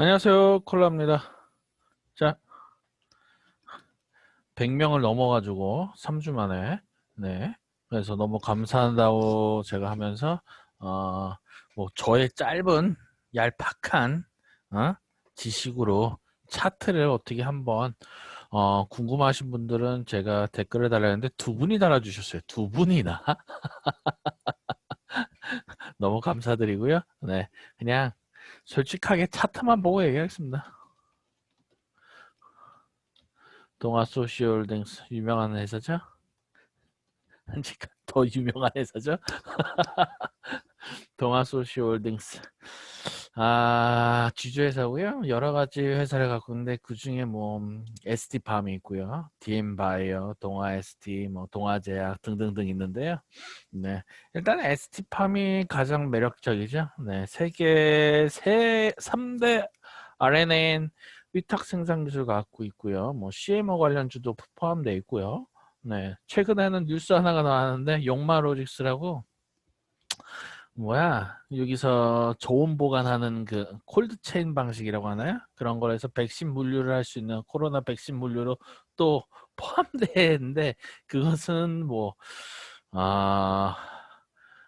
안녕하세요. 콜라입니다. 자, 100명을 넘어가지고 3주 만에, 네. 그래서 너무 감사한다고 제가 하면서, 어, 뭐, 저의 짧은, 얄팍한, 어? 지식으로 차트를 어떻게 한번, 어, 궁금하신 분들은 제가 댓글을 달라는데 두 분이 달아주셨어요. 두 분이나. 너무 감사드리고요. 네. 그냥 솔직하게 차트만 보고 얘기하겠습니다. 동아 소시홀딩스 유명한 회사죠? 더 유명한 회사죠? 동아 소시홀딩스 아 지주회사고요. 여러 가지 회사를 갖고 있는데 그 중에 뭐 ST 팜이 있고요, DM 바이어, 동아 ST, 뭐 동아제약 등등등 있는데요. 네, 일단 ST 팜이 가장 매력적이죠. 네, 세계 세 3대 RNA 위탁 생산 기술 갖고 있고요. 뭐 CMO 관련주도 포함되어 있고요. 네, 최근에는 뉴스 하나가 나왔는데 용마로직스라고 뭐야 여기서 저온 보관하는 그 콜드 체인 방식이라고 하나요? 그런 거에서 백신 분류를 할 수 있는 코로나 백신 분류로 또 포함되는데 그것은 뭐 아,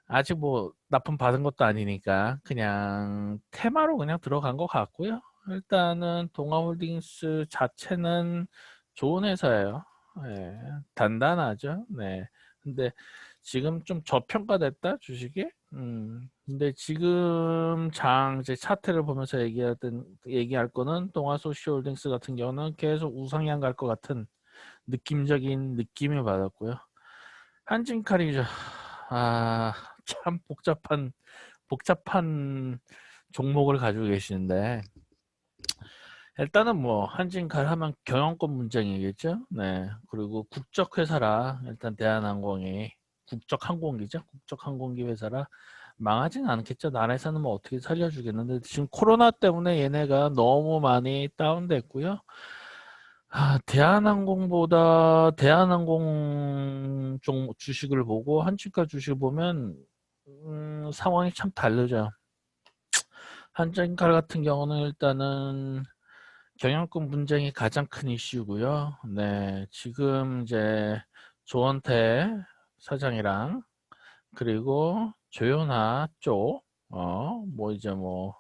아직 뭐 납품 받은 것도 아니니까 그냥 테마로 그냥 들어간 것 같고요. 일단은 동아홀딩스 자체는 좋은 회사예요. 네, 단단하죠. 네. 근데 지금 좀 저평가됐다 주식이. 음. 근데 지금 장 이제 차트를 보면서 얘기하던 얘기할 거는 동아 소시홀딩스 같은 경우는 계속 우상향 갈 것 같은 느낌적인 느낌을 받았고요. 한진칼이죠. 아, 참 복잡한 복잡한 종목을 가지고 계시는데 일단은 뭐 한진칼 하면 경영권 문제이겠죠. 네. 그리고 국적 회사라 일단 대한항공이 국적 항공기죠. 국적 항공기 회사라 망하진 않겠죠. 나라에서는 뭐 어떻게 살려주겠는데 지금 코로나 때문에 얘네가 너무 많이 다운됐고요. 아, 대한항공보다 대한항공 종 주식을 보고 한치카 주식을 보면 음, 상황이 참 다르죠. 한진칼 같은 경우는 일단은 경영권 분쟁이 가장 큰 이슈고요. 네, 지금 이제 조원태 사장이랑 그리고 조연아 쪽, 어, 뭐 이제 뭐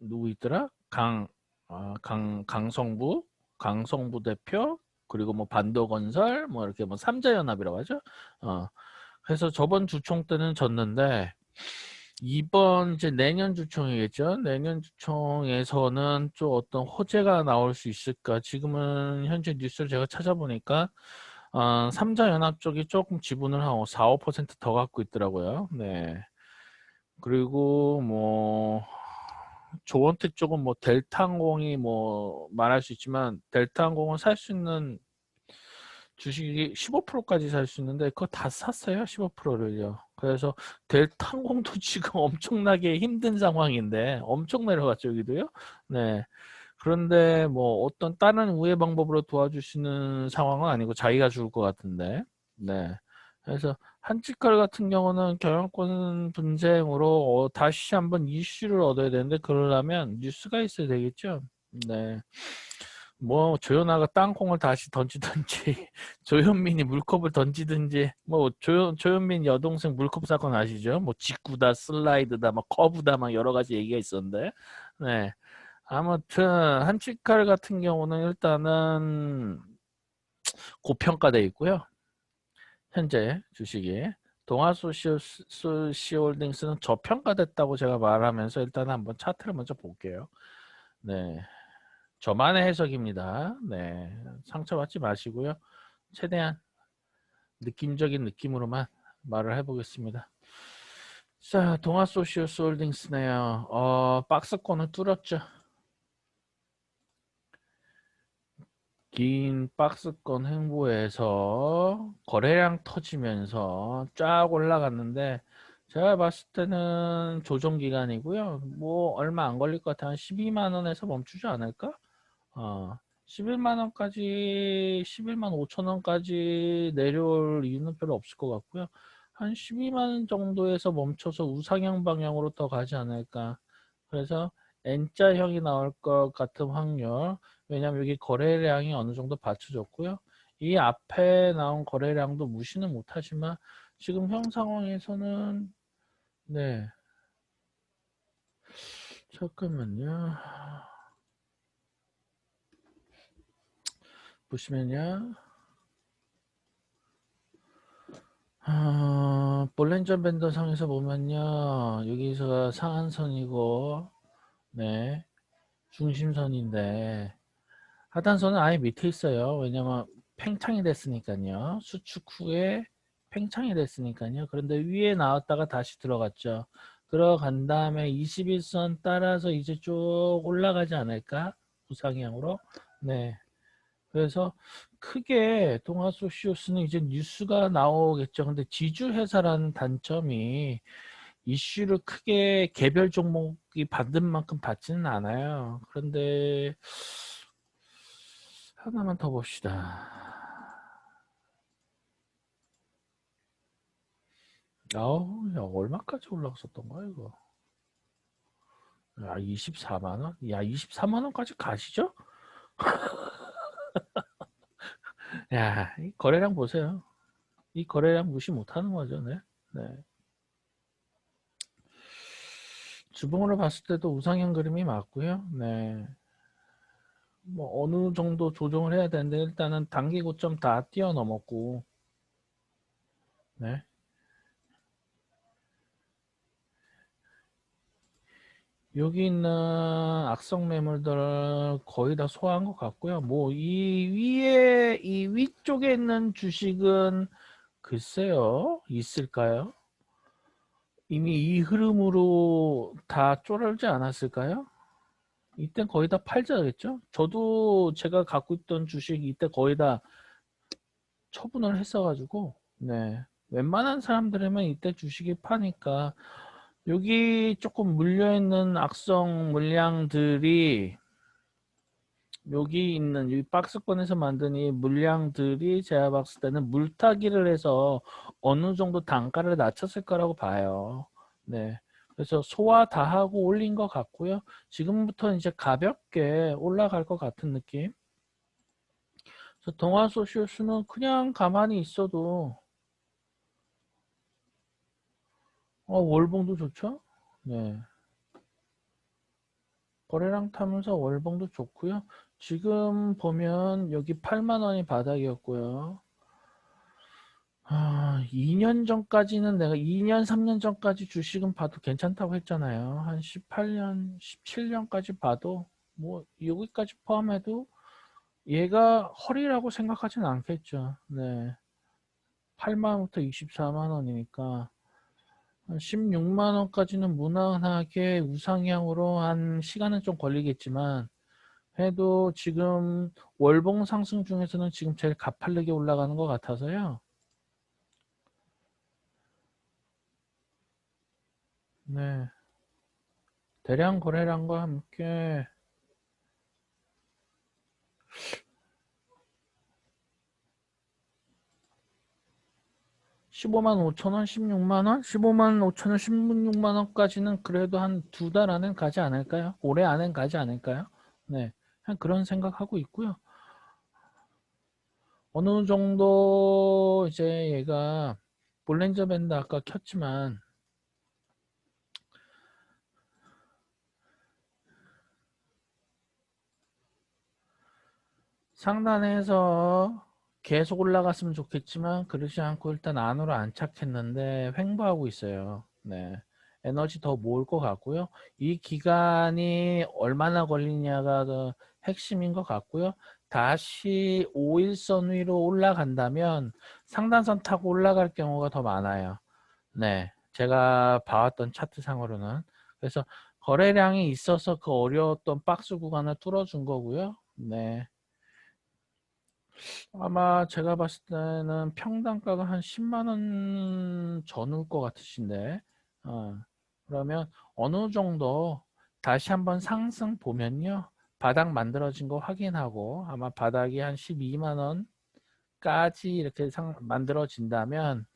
누구 있더라? 강, 어, 강, 강성부, 강성부 대표, 그리고 뭐 반도건설, 뭐 이렇게 뭐 삼자연합이라고 하죠. 어, 그래서 저번 주총 때는 졌는데 이번 이제 내년 주총이겠죠. 내년 주총에서는 좀 어떤 호재가 나올 수 있을까? 지금은 현재 뉴스를 제가 찾아보니까 어, 삼자연합 쪽이 조금 지분을 한 4, 5%더 갖고 있더라고요. 네. 그리고 뭐 조원택 쪽은 뭐 델타항공이 뭐 말할 수 있지만 델타항공은 살 수 있는 주식이 15%까지 살 수 있는데 그거 다 샀어요 15%를요 그래서 델타항공도 지금 엄청나게 힘든 상황인데 엄청 내려갔죠 여기도요 네 그런데 뭐 어떤 다른 우회 방법으로 도와주시는 상황은 아니고 자기가 죽을 것 같은데. 네. 그래서 한치칼 같은 경우는 경영권 분쟁으로 어, 다시 한번 이슈를 얻어야 되는데 그러려면 뉴스가 있어야 되겠죠. 네. 뭐 조연아가 땅콩을 다시 던지든지 조현민이 물컵을 던지든지 뭐 조현, 조현민 여동생 물컵 사건 아시죠? 뭐 직구다 슬라이드다 막 커브다 막 여러 가지 얘기가 있었는데. 네 아무튼 한치칼 같은 경우는 일단은 고평가돼 있고요 현재 주식이 동아소시홀딩스는 저평가됐다고 제가 말하면서 일단 한번 차트를 먼저 볼게요 네 저만의 해석입니다. 네, 상처받지 마시고요. 최대한 느낌적인 느낌으로만 말을 해보겠습니다. 자, 동아소시오스 홀딩스네요. 어, 박스권을 뚫었죠. 긴 박스권 행보에서 거래량 터지면서 쫙 올라갔는데 제가 봤을 때는 조정 기간이고요. 뭐 얼마 안 걸릴 것 같아요. 한 12만 원에서 멈추지 않을까? 어, 11만 원까지 11만 5천 원까지 내려올 이유는 별로 없을 것 같고요. 한 12만 원 정도에서 멈춰서 우상향 방향으로 더 가지 않을까. 그래서 N자형이 나올 것 같은 확률. 왜냐면 여기 거래량이 어느 정도 받쳐줬고요. 이 앞에 나온 거래량도 무시는 못하지만 지금 형 상황에서는 네 잠깐만요 보시면요 아, 볼렌저 밴더 상에서 보면요 여기서 상한선이고 네. 중심선인데 하단선은 아예 밑에 있어요. 왜냐면 팽창이 됐으니까요. 수축 후에 팽창이 됐으니까요. 그런데 위에 나왔다가 다시 들어갔죠. 들어간 다음에 21선 따라서 이제 쭉 올라가지 않을까? 우상향으로? 네. 그래서 크게 동아소시오스는 이제 뉴스가 나오겠죠. 근데 지주회사라는 단점이 이슈를 크게 개별 종목이 받는 만큼 받지는 않아요 그런데 하나만 더 봅시다 아우, 야, 얼마까지 올라갔었던 거야, 이거? 야, 24만원? 야, 24만원까지 가시죠? 야, 이 거래량 보세요. 이 거래량 무시 못하는 거죠, 네. 네. 주봉으로 봤을 때도 우상향 그림이 맞고요. 네. 뭐 어느 정도 조정을 해야 되는데 일단은 단기 고점 다 뛰어넘었고 네. 여기 있는 악성 매물들 거의 다 소화한 것 같고요. 뭐 이 위에 이 위쪽에 있는 주식은 글쎄요 있을까요? 이미 이 흐름으로 다 쫄알지 않았을까요? 이때 거의 다 팔자겠죠? 저도 제가 갖고 있던 주식 이때 거의 다 처분을 했어가지고 네 웬만한 사람들이면 이때 주식이 파니까 여기 조금 물려있는 악성 물량들이 여기 있는 이 박스권에서 만든 이 물량들이 제가 봤을 때는 물타기를 해서 어느 정도 단가를 낮췄을 거라고 봐요. 네. 그래서 소화 다 하고 올린 것 같고요. 지금부터 이제 가볍게 올라갈 것 같은 느낌. 그래서 동화 소시오스는 그냥 가만히 있어도 어, 월봉도 좋죠? 네. 거래량 타면서 월봉도 좋고요. 지금 보면 여기 8만원이 바닥이었고요. 아, 2년 전까지는 내가 2년, 3년 전까지 주식은 봐도 괜찮다고 했잖아요. 한 18년, 17년까지 봐도 뭐 여기까지 포함해도 얘가 허리라고 생각하진 않겠죠. 네. 8만원부터 24만 원이니까 16만 원까지는 무난하게 우상향으로 한 시간은 좀 걸리겠지만 해도 지금 월봉 상승 중에서는 지금 제일 가팔르게 올라가는 것 같아서요. 네. 대량 거래량과 함께 15만 5천원, 16만원, 15만 5천원, 16만원까지는 그래도 한 두 달 안엔 가지 않을까요? 올해 안엔 가지 않을까요? 네. 그런 생각하고 있고요. 어느 정도 이제 얘가 볼렌저 밴드 아까 켰지만 상단에서 계속 올라갔으면 좋겠지만 그러지 않고 일단 안으로 안착했는데 횡보하고 있어요. 네. 에너지 더 모을 것 같고요. 이 기간이 얼마나 걸리냐가 더 핵심인 것 같고요. 다시 5일선 위로 올라간다면 상단선 타고 올라갈 경우가 더 많아요. 네. 제가 봐왔던 차트상으로는. 그래서 거래량이 있어서 그 어려웠던 박스 구간을 뚫어준 거고요. 네. 아마 제가 봤을 때는 평당가가 한 10만 원 전후일 것 같으신데 어, 그러면 어느 정도 다시 한번 상승 보면요 바닥 만들어진 거 확인하고 아마 바닥이 한 12만 원까지 이렇게 상, 만들어진다면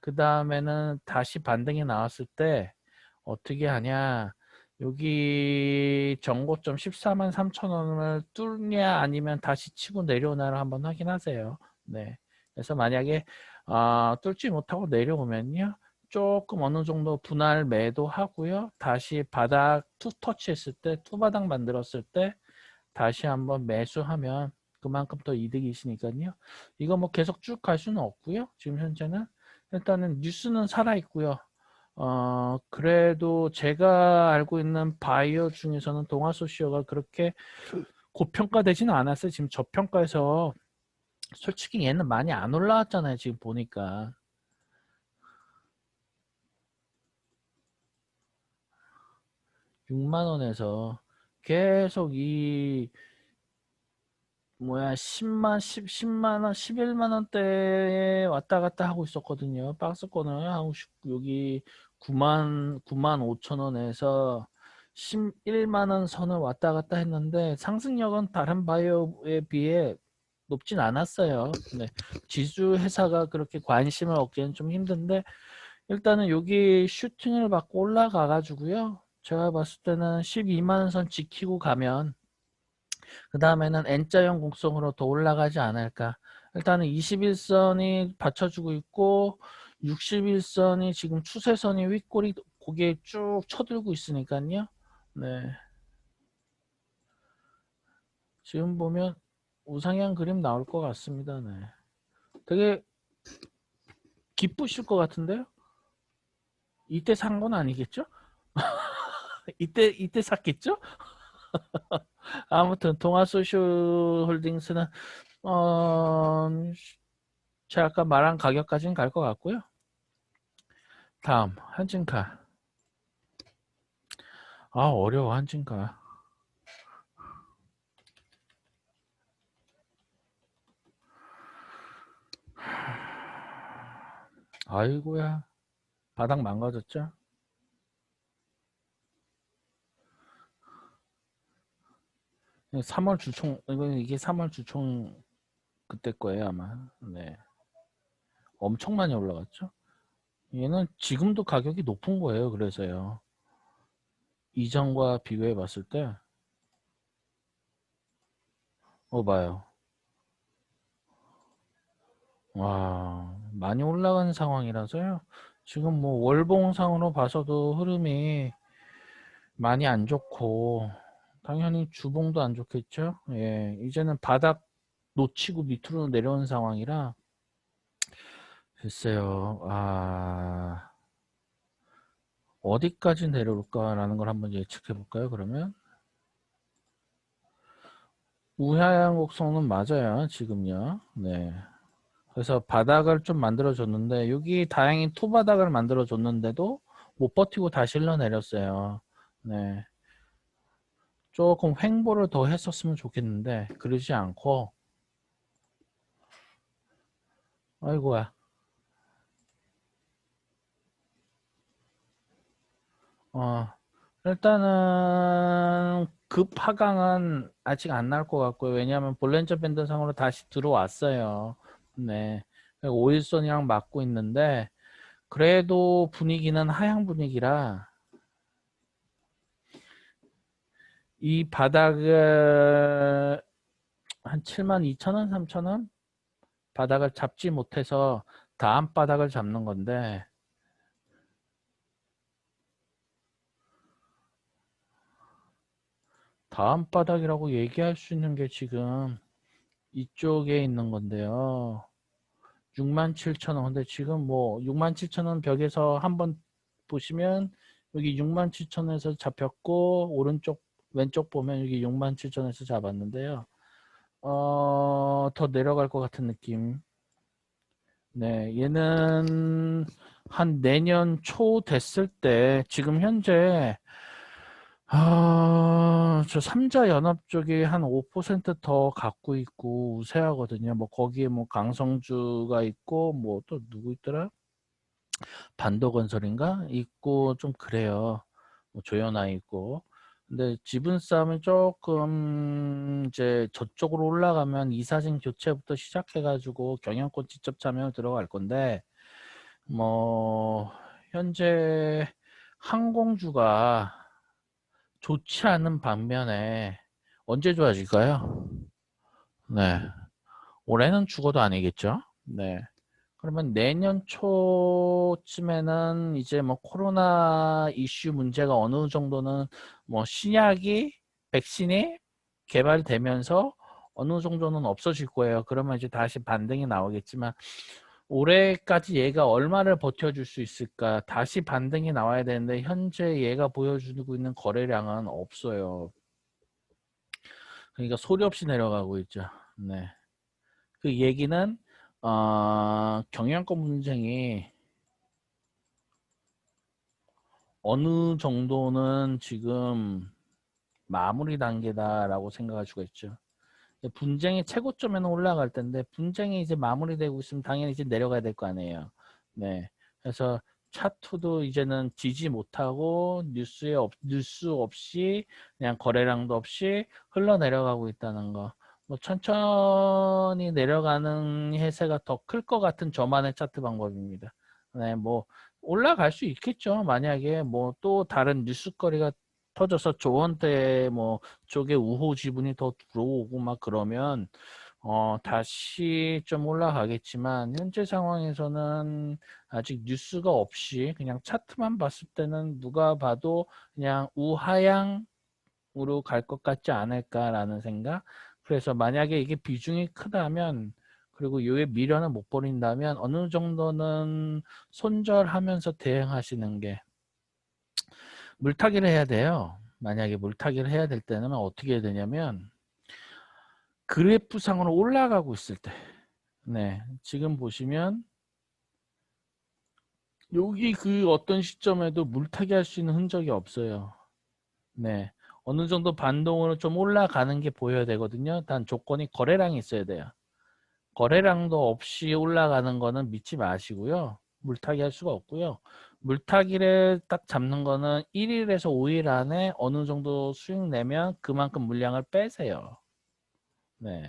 그 다음에는 다시 반등이 나왔을 때 어떻게 하냐 여기 정고점 14만 3천 원을 뚫냐 아니면 다시 치고 내려오나를 한번 확인하세요. 네. 그래서 만약에 아, 뚫지 못하고 내려오면요. 조금 어느 정도 분할 매도 하고요. 다시 바닥 투 터치했을 때, 투 바닥 만들었을 때 다시 한번 매수하면 그만큼 더 이득이시니까요. 이거 뭐 계속 쭉 갈 수는 없고요. 지금 현재는 일단은 뉴스는 살아 있고요. 어 그래도 제가 알고 있는 바이오 중에서는 동아소시오가 그렇게 고평가되지는 않았어요. 지금 저평가에서 솔직히 얘는 많이 안 올라왔잖아요. 지금 보니까. 육만 원에서 계속 이 뭐야 10만 10, 10만 원 11만 원대에 왔다 갔다 하고 있었거든요. 박스권을 하고 싶 여기 9만 9만 5천 원에서 11만 원 선을 왔다 갔다 했는데 상승력은 다른 바이오에 비해 높진 않았어요. 네. 지수 회사가 그렇게 관심을 얻기는 좀 힘든데 일단은 여기 슈팅을 받고 올라가 가지고요. 제가 봤을 때는 12만 원 선 지키고 가면 그 다음에는 N자형 곡선으로 더 올라가지 않을까. 일단은 21선이 받쳐주고 있고 61선이 지금 추세선이 윗꼬리 고개 쭉 쳐들고 있으니까요. 네. 지금 보면 우상향 그림 나올 것 같습니다. 네. 되게 기쁘실 것 같은데요? 이때 산 건 아니겠죠? 이때 이때 샀겠죠? 아무튼 동아소쇼홀딩스는 어 제가 아까 말한 가격까지는 갈 것 같고요. 다음 한진카. 아 어려워 한진카. 아이고야 바닥 망가졌죠? 3월 주총 이거 이게 3월 주총 그때 거예요 아마. 네. 엄청 많이 올라갔죠? 얘는 지금도 가격이 높은 거예요 그래서요. 이전과 비교해 봤을 때. 어 봐요. 와 많이 올라간 상황이라서요. 지금 뭐 월봉상으로 봐서도 흐름이 많이 안 좋고 당연히 주봉도 안 좋겠죠. 예, 이제는 바닥 놓치고 밑으로 내려온 상황이라 글쎄요. 아 어디까지 내려올까라는 걸 한번 예측해 볼까요? 그러면 우하향 곡선은 맞아요. 지금요. 네. 그래서 바닥을 좀 만들어 줬는데 여기 다행히 투 바닥을 만들어 줬는데도 못 버티고 다시 흘러내렸어요. 네. 조금 횡보를 더 했었으면 좋겠는데 그러지 않고. 아이고야. 어 일단은 급 하강은 아직 안 나올 것 같고요. 왜냐하면 볼렌저 밴드 상으로 다시 들어왔어요. 네. 5일선이랑 맞고 있는데 그래도 분위기는 하향 분위기라 이 바닥을 한 7만 2천 원, 3천 원 바닥을 잡지 못해서 다음 바닥을 잡는 건데 다음 바닥이라고 얘기할 수 있는 게 지금 이쪽에 있는 건데요. 67,000원. 근데 지금 뭐 67,000원 벽에서 한번 보시면 여기 67,000원에서 잡혔고 오른쪽 왼쪽 보면 여기 67,000원에서 잡았는데요. 어, 더 내려갈 것 같은 느낌. 네, 얘는 한 내년 초 됐을 때 지금 현재 아, 저 삼자 연합 쪽이 한 5%더 갖고 있고 우세하거든요. 뭐 거기에 뭐 강성주가 있고 뭐 또 누구 있더라? 반도건설인가 있고 좀 그래요. 뭐 조연아 있고. 근데 지분 싸움이 조금 이제 저쪽으로 올라가면 이사진 교체부터 시작해가지고 경영권 직접 참여 들어갈 건데 뭐 현재 항공주가 좋지 않은 반면에 언제 좋아질까요? 네. 올해는 죽어도 아니겠죠? 네. 그러면 내년 초쯤에는 이제 뭐 코로나 이슈 문제가 어느 정도는 뭐 신약이 백신이 개발되면서 어느 정도는 없어질 거예요. 그러면 이제 다시 반등이 나오겠지만 올해까지 얘가 얼마를 버텨줄 수 있을까? 다시 반등이 나와야 되는데 현재 얘가 보여주고 있는 거래량은 없어요. 그러니까 소리 없이 내려가고 있죠. 네. 그 얘기는 어, 경영권 분쟁이 어느 정도는 지금 마무리 단계다라고 생각할 수가 있죠. 분쟁이 최고점에는 올라갈 텐데 분쟁이 이제 마무리되고 있으면 당연히 이제 내려가야 될 거 아니에요. 네. 그래서 차트도 이제는 지지 못하고 뉴스에 없, 뉴스 없이 그냥 거래량도 없이 흘러내려가고 있다는 거. 뭐 천천히 내려가는 해세가 더 클 것 같은 저만의 차트 방법입니다. 네, 뭐 올라갈 수 있겠죠. 만약에 뭐 또 다른 뉴스거리가 터져서 조원대 뭐 쪽에 우호 지분이 더 들어오고 막 그러면 어 다시 좀 올라가겠지만 현재 상황에서는 아직 뉴스가 없이 그냥 차트만 봤을 때는 누가 봐도 그냥 우하향으로 갈 것 같지 않을까라는 생각 그래서 만약에 이게 비중이 크다면 그리고 요에 미련을 못 버린다면 어느 정도는 손절하면서 대응하시는 게 물타기를 해야 돼요. 만약에 물타기를 해야 될 때는 어떻게 해야 되냐면 그래프상으로 올라가고 있을 때 네, 지금 보시면 여기 그 어떤 시점에도 물타기 할 수 있는 흔적이 없어요. 네. 어느 정도 반동으로 좀 올라가는 게 보여야 되거든요. 단 조건이 거래량이 있어야 돼요. 거래량도 없이 올라가는 거는 믿지 마시고요. 물타기 할 수가 없고요. 물타기를 딱 잡는 거는 1일에서 5일 안에 어느 정도 수익 내면 그만큼 물량을 빼세요. 네.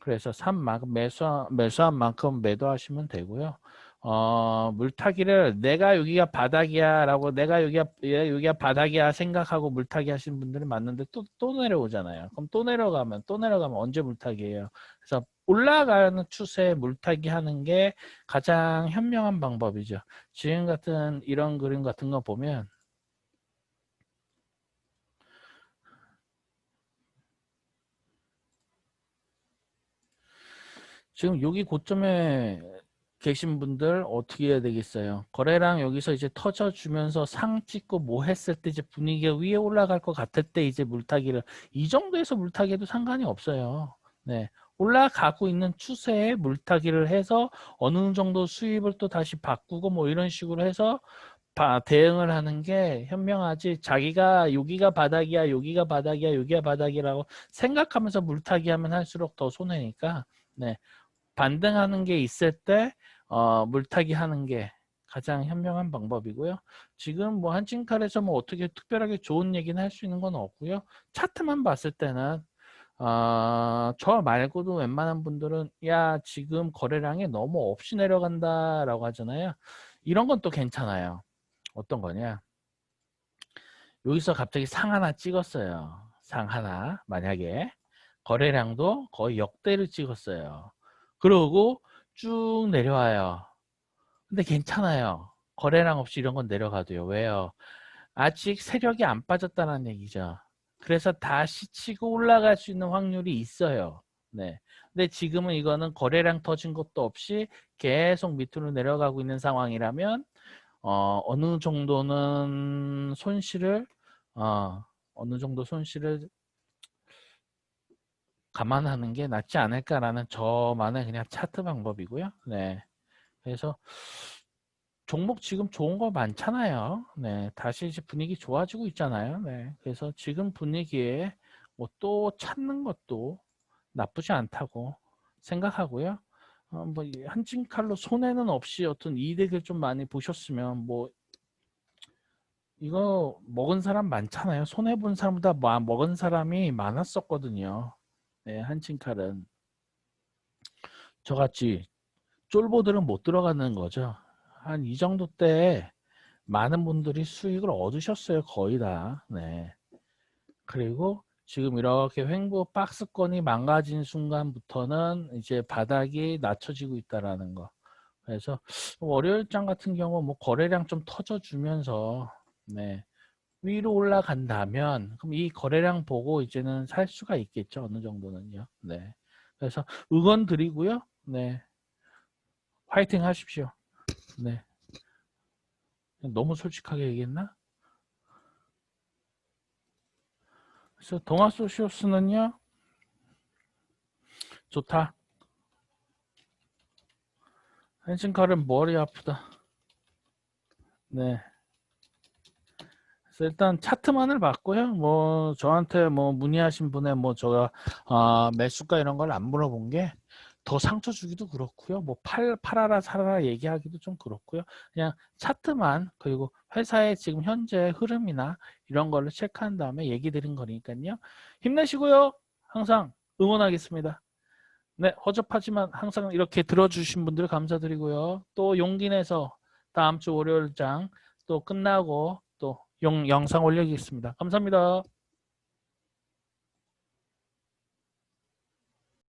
그래서 산 만큼 매수 매수한 만큼 매도하시면 되고요. 어, 물타기를 내가 여기가 바닥이야 라고 내가 여기가 여기가 바닥이야 생각하고 물타기 하시는 분들이 많은데 또 또 내려오잖아요. 그럼 또 내려가면 또 내려가면 언제 물타기예요? 그래서 올라가는 추세에 물타기 하는 게 가장 현명한 방법이죠. 지금 같은 이런 그림 같은 거 보면 지금 여기 고점에 계신 분들 어떻게 해야 되겠어요? 거래량 여기서 이제 터져주면서 상 찍고 뭐 했을 때 이제 분위기가 위에 올라갈 것 같을 때 이제 물타기를 이 정도에서 물타기해도 상관이 없어요. 네. 올라가고 있는 추세에 물타기를 해서 어느 정도 수입을 또 다시 바꾸고 뭐 이런 식으로 해서 대응을 하는 게 현명하지 자기가 여기가 바닥이야 여기가 바닥이야 여기가 바닥이라고 생각하면서 물타기 하면 할수록 더 손해니까 네 반등하는 게 있을 때 어, 물타기 하는 게 가장 현명한 방법이고요. 지금 뭐 한진칼에서 뭐 어떻게 특별하게 좋은 얘기는 할 수 있는 건 없고요. 차트만 봤을 때는 어, 저 말고도 웬만한 분들은 야 지금 거래량이 너무 없이 내려간다 라고 하잖아요. 이런 건 또 괜찮아요. 어떤 거냐 여기서 갑자기 상 하나 찍었어요. 상 하나 만약에 거래량도 거의 역대를 찍었어요. 그러고 쭉 내려와요. 근데 괜찮아요. 거래량 없이 이런 건 내려가도요. 왜요? 아직 세력이 안 빠졌다는 얘기죠. 그래서 다시 치고 올라갈 수 있는 확률이 있어요. 네. 근데 지금은 이거는 거래량 터진 것도 없이 계속 밑으로 내려가고 있는 상황이라면 어, 어느 정도는 손실을 어, 어느 정도 손실을 감안하는 게 낫지 않을까라는 저만의 그냥 차트 방법이고요. 네. 그래서 종목 지금 좋은 거 많잖아요. 네. 다시 이제 분위기 좋아지고 있잖아요. 네. 그래서 지금 분위기에 뭐 또 찾는 것도 나쁘지 않다고 생각하고요. 어, 뭐 한진 칼로 손해는 없이 어떤 이득을 좀 많이 보셨으면 뭐 이거 먹은 사람 많잖아요. 손해 본 사람보다 먹은 사람이 많았었거든요. 네, 한친칼은 저같이 쫄보들은 못 들어가는 거죠. 한 이 정도 때 많은 분들이 수익을 얻으셨어요. 거의 다. 네. 그리고 지금 이렇게 횡보 박스권이 망가진 순간부터는 이제 바닥이 낮춰지고 있다라는 거. 그래서 월요일장 같은 경우 뭐 거래량 좀 터져주면서 네. 위로 올라간다면 그럼 이 거래량 보고 이제는 살 수가 있겠죠. 어느 정도는요. 네. 그래서 응원 드리고요. 네. 화이팅 하십시오. 네. 너무 솔직하게 얘기했나? 그래서 동아소시오스는요. 좋다. 한신칼은 머리 아프다. 네. 일단 차트만을 봤고요. 뭐 저한테 뭐 문의하신 분의 뭐 제가 아, 매수가 이런 걸 안 물어본 게 더 상처 주기도 그렇고요. 뭐 팔, 팔아라 사라라 얘기하기도 좀 그렇고요. 그냥 차트만 그리고 회사의 지금 현재 흐름이나 이런 걸로 체크한 다음에 얘기 드린 거니까요. 힘내시고요. 항상 응원하겠습니다. 네, 허접하지만 항상 이렇게 들어주신 분들 감사드리고요. 또 용기 내서 다음 주 월요일장 또 끝나고 또 영, 영상 올리겠습니다. 감사합니다.